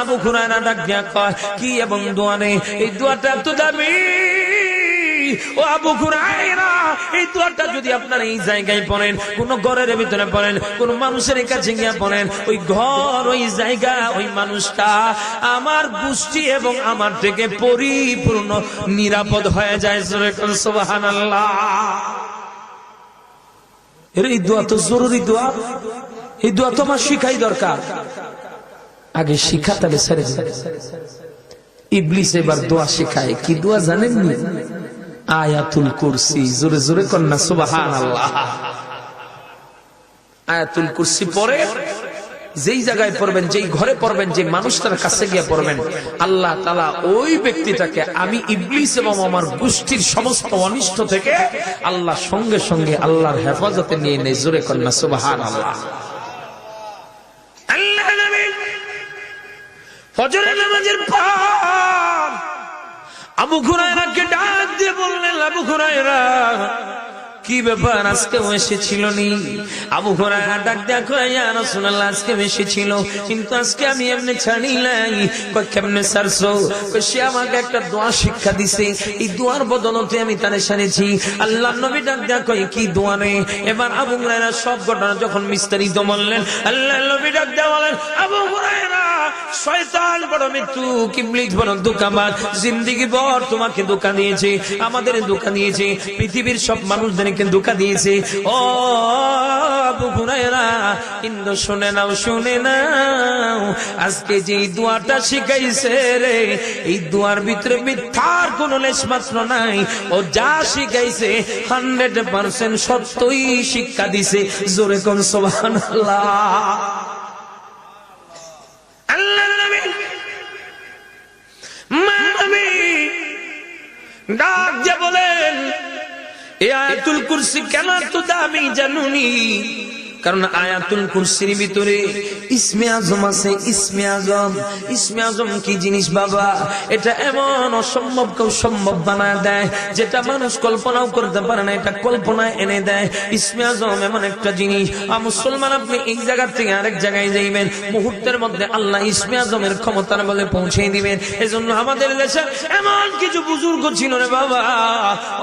আবু খুরায়না ডাক দিয়া কয়, কি এবং দোয়া নেই এই দোয়াটা এত দামি? ও আবু খুরায়না এই দোয়াটা যদি আপনার এই জায়গায় পড়েন, কোন ঘরের ভিতরে পড়েন, কোন মানুষের কাছে গিয়া পড়েন, ওই ঘর, ওই জায়গা, ওই মানুষটা আমার গোষ্ঠী এবং আমার থেকে পরিপূর্ণ নিরাপদ হয়ে যায় সোহান আল্লাহ এই দোয়া তো জরুরি দোয়া। এই দোয়া তো আমার শিখাই দরকার। আগে শিখা তবে ছেড়ে ইবলিস এবার দোয়া শেখায়, কি দোয়া জানেননি? আয়াতুল কুরসি, জোরে জোরে কন্যা সুবাহান আল্লাহ আয়াতুল কুরসি পরে যেই জায়গায় পড়বেন, যেই ঘরে পড়বেন, যে মানুষটার কাছে গিয়ে পড়বেন, আল্লাহ তালা ওই ব্যক্তিটাকে, আমি ইবলিস এবং আমার গোষ্ঠীর সমস্ত অনিষ্ট থেকে আল্লাহ সঙ্গে সঙ্গে আল্লাহর হেফাজতে নিয়ে নেই জোরে কন্যা সুবাহান আল্লাহ নবী ফজরের নামাজের পর ডাক দিয়ে বললেন আবু খুরায়রা কি ব্যাপার? আজকে এসেছিল নি? আবু খুরায়রা ডাক দেখো ইয়া রাসূলুল্লাহ আজকে এসেছিল। কিন্তু আজকে আমি এমনি ছাড়ি নাই। কই কেমনে কই সে আমাকে একটা দোয়া শিক্ষা দিছে। এই দোয়ার বদলতে আমি তারে সারেছি আল্লাহ নবী ডাক দেখো কি দোয়া রে? এবার আবু হুরায়রা সব ঘটনা যখন বিস্তারিত বললেন, আল্লাহ নবী ডাক দেওয়া বলেন, আবু হুরায়রা, শয়তান বড় মৃত্যু কিবলিস বড় দোকাবাজ, জিন্দিগি ভর তোমাকে ধোকা দিয়েছে, আমাদের দোকান দিয়েছে। পৃথিবীর সব মানুষদেরকে ধোকা দিয়েছে। ও কিন্তু শুনে নাও শুনে নাও, আজকে যে শিখাইছে রে, এই দোয়ার ভিতরে মিথ্যার কোন লেশ মাত্র নাই। ও যা শিখাইছে হান্ড্রেড পার্সেন্ট সত্যই শিক্ষা দিছে। জোরে কোন নবী ডাক যে বলেন এ আয়াতুল কুরসি কেন এত দামি জানুনি? কারণ আয়াতুল কুরসির ভিতরে ইসমে আজম আছে, ইসমে আজম। ইসমে আজম কি জিনিস বাবা? এটা এমন অসম্ভব কেউ সম্ভব বানায় দেয়, যেটা মানুষ কল্পনাও করতে পারে না, এটা কল্পনায় এনে দেয়। ইসমে আজম এমন একটা জিনিস। আর মুসলমান আপনি এই জায়গা থেকে আরেক জায়গায় যাইবেন, মুহূর্তের মধ্যে আল্লাহ ইসমে আজমের ক্ষমতার বলে পৌঁছে দিবেন। এজন্য আমাদের দেশে এমন কিছু বুজুর্গ ছিল রে বাবা,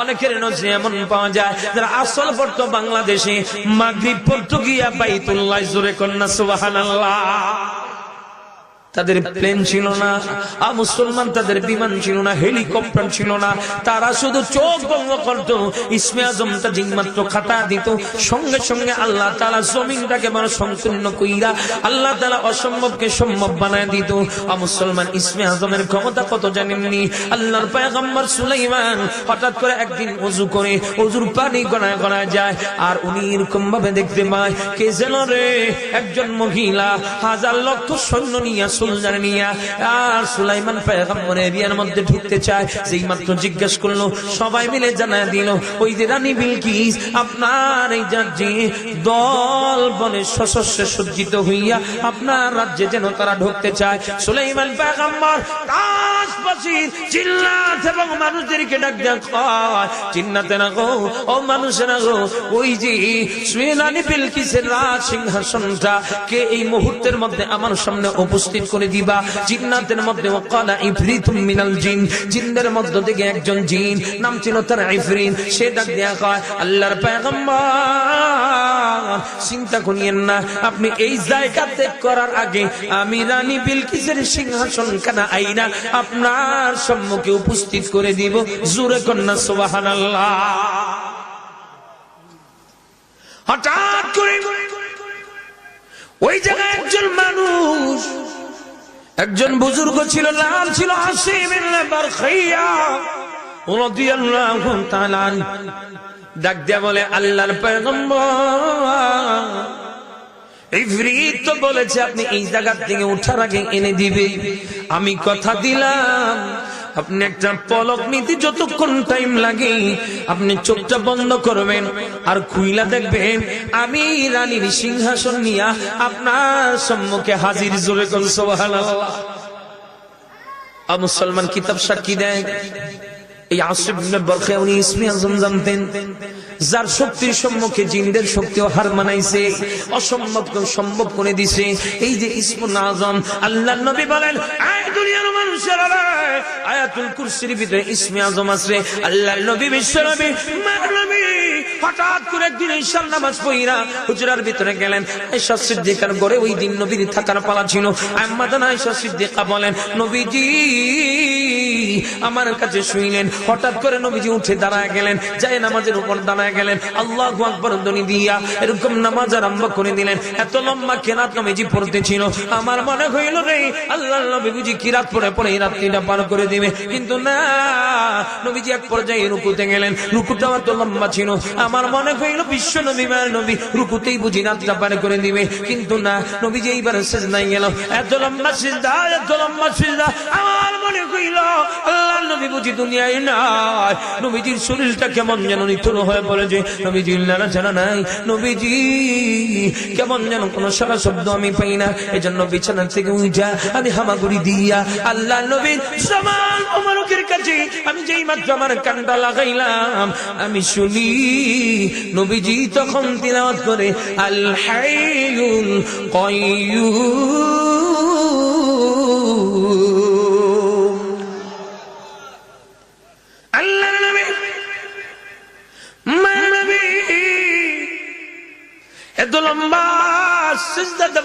অনেকের নজরে এমন পাওয়া যায়, যারা আসল পড়তো বাংলাদেশে, মাগরিব পড়তো গিয়া বাইতুল্লাহ, জোরে কন্যা সুবহানাল্লাহ তাদের প্লেন ছিল না। আ মুসলমান তাদের বিমান ছিল না হেলিকপ্টার ছিল না। তারা শুধু চোখ বন্ধ করত। ইসমে আজমটা জিনমাত্র খাতা দিত। সঙ্গে সঙ্গে আল্লাহ তালা জমিনটাকে মানে সম্পূর্ণ কইরা আল্লাহ তালা অসম্ভবকে সম্ভব বানায় দিত। আ মুসলমান ইসমে আজমের ক্ষমতা কত জানেননি আল্লাহর পায়গম্বর সুলাইমান হঠাৎ করে একদিন অজু করে অজুর পানি গড়ায় গড়ায় যায়। আর উনি এরকম ভাবে দেখতে পায়, কে যেন রে, একজন মহিলা, হাজার লক্ষ সৈন্য নিয়ে ঢুকতে চায়। মাত্র সবাই মিলে জানায় দিল, ওই যে আপনার এই দল সশস্ত্রে সজ্জিত হইয়া আপনার রাজ্যে যেন তারা ঢুকতে চায়। সুলাইমান পেগম্বর জিল্লাত এবং মানুষদেরকে ডাক চিন্নাতে না গো, ও মানুষেরা গো, ওই যে সিংহাসনটা কে এই মুহূর্তের মধ্যে আমার সামনে উপস্থিত করে দিবা। জিন্নাতের মধ্যে ওকালা ইফরিতুম মিনাল জিন। জিনদের মধ্য থেকে একজন জিন, নাম ছিল তার ইফরিন। সে ডাক দেয়া কয়, আল্লাহর পয়গম্বর, চিন্তা করিয়েন না, আপনি এই জায়গা ত্যাগ করার আগে আমি রানী বিলকিসের সিংহাসন কানা আইনা আপনার সম্মুখে উপস্থিত করে দিব। জুরে কন্যা, সুবহানাল্লাহ। হঠাৎ করে ওই জায়গায় একজন মানুষ একজন বুজুর্গ ছিল নাম ছিল ডাক দিয়া বলে, আল্লাহর ইফরিত তো বলেছে, আপনি এই জায়গার থেকে উঠার আগে এনে দিবে। আমি কথা দিলাম। আপনি একটা পলক নিতে যতক্ষণ টাইম লাগে, আপনি চোখটা বন্ধ করবেন আর খুইলা দেখবেন আমি রানীর সিংহাসন নিয়া আপনার সম্মুখে হাজির জোরে মুসলমান কিতাব সাক্ষী দেয়, এই আজম জানতেন, যার শক্তির সম্মুখে জিনদের শক্তিও হার মানাইছে অসম্ভব সম্ভব করে দিছে। এই যে ইসমুল আজম আল্লাহ নবী বলেন দুনিয়ার মানুষের আয়াতুল কুরসির ভিতরে আজম আছে। আল্লাহর নবী, বিশ্ব নবী হঠাৎ করে একদিন নামাজ ভিতরে গেলেন। ওই দিন থাকার পালা ছিল। আম্মাদান বলেন, নবীজি আমার কাছে শুইলেন। হঠাৎ করে নবীজি উঠে দাঁড়ায় গেলেন, যায় নামাজের উপর দাঁড়ায় গেলেন। আল্লাহ আকবর ধ্বনি দিয়া এরকম নামাজ আরম্ভ করে দিলেন। এত লম্বা কেরাত নবীজি পড়তেছিল আমার মনে হইল রে আল্লাহ নবী বুঝি কিরাত পড়ে পড়ে এই রাত্রিটা পার করে দিবে। কিন্তু না, নবীজি এক পর্যায়ে রুকুতে গেলেন। রুকুটা এত লম্বা ছিল। আমার মনে হইল বিশ্ব নবী মায়ের নবী রুকুতেই বুঝি রাতটা পার করে দিবে। কিন্তু না, নবীজি এইবার শেষ নাই গেল। এত লম্বা সিজদা, এত লম্বা সিজদা, আমার মনে হইল আল্লাহ নবী বুঝি দুনিয়ায় নাই। নবীজির শরীরটা কেমন যেন নিথর হয়ে পড়ে যে নবীজির নানা জানা নাই। নবীজি, কেমন যেন কোনো সারা শব্দ আমি পাই না। এজন্য বিছানা থেকে উঠা আমি হামাগুড়ি দিয়া আল্লাহ নবীর সমান অমরকের কাছে আমি যেই মাত্র আমার কানটা লাগাইলাম, আমি শুনি। নবীজি তখন তিলাওয়াত করে, আল হাইয়ুল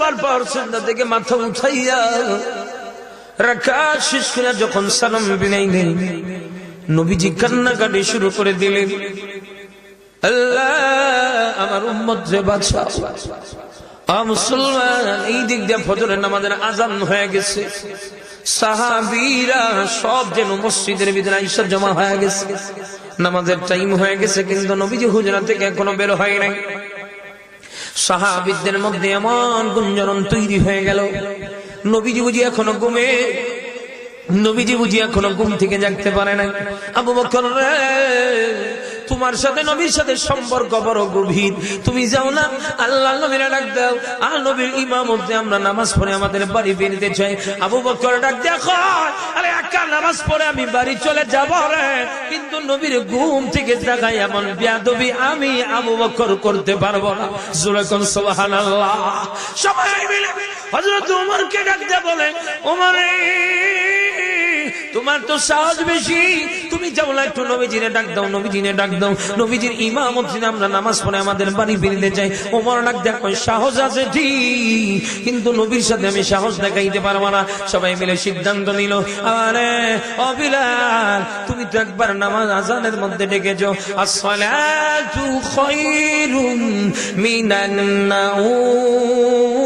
দেওয়ার পর থেকে মাথা উঠাইয়া রাখা শেষ করে যখন সালাম বিনাইলেন, নবীজি কান্নাকাটি শুরু করে দিলেন। এই দিক দিয়ে নামাজের আজান হয়ে গেছে। সাহাবীরা সব ভিতরে আইসা জমা হয়ে গেছে। নামাজের টাইম হয়ে গেছে, কিন্তু নবীজি হুজরা থেকে এখনও বের হয় নাই। সাহাবিদের মধ্যে এমন গুঞ্জন তৈরি হয়ে গেল। নবীজি বুঝি এখনও ঘুমে? নবীজি বুঝি এখনও ঘুম থেকে জাগতে পারে না আবু বকর তোমার সাথে নবীর সাথে সম্পর্ক বড় গভীর। তুমি যাও না? আল্লাহ নবীরা ডাক দাও। আর নবীর ইমামতে আমরা নামাজ পড়ে আমাদের বাড়ি ফিরতে চাই। আবু বকর ডাক দেখো আরে, একা নামাজ পড়ে আমি বাড়ি চলে যাব রে। কিন্তু নবীর ঘুম থেকে জাগাই এমন বিয়াদবি আমি আবু বকর করতে পারব না। জোরে কোন সুবহানাল্লাহ। সবাই মিলে হযরত ওমরকে ডাক দিয়ে, বলে ওমরে তোমার তো সাহস বেশি। তুমি যাও না, একটু নবীজিরে ডাক দাও নবীজিনে ডাক দাও। নবীজির ইমামতি আমরা নামাজ পড়ে আমাদের বাড়ি ফিরতে চাই। ওমর ডাক দেখো সাহস আছে কিন্তু নবীর সাথে আমি সাহস দেখাইতে পারব না। সবাই মিলে সিদ্ধান্ত নিল, আরে অবিলাল তুমি তো একবার নামাজ আজানের মধ্যে ডেকেছো। আসসালাতু খায়রুম মিনান নাউম।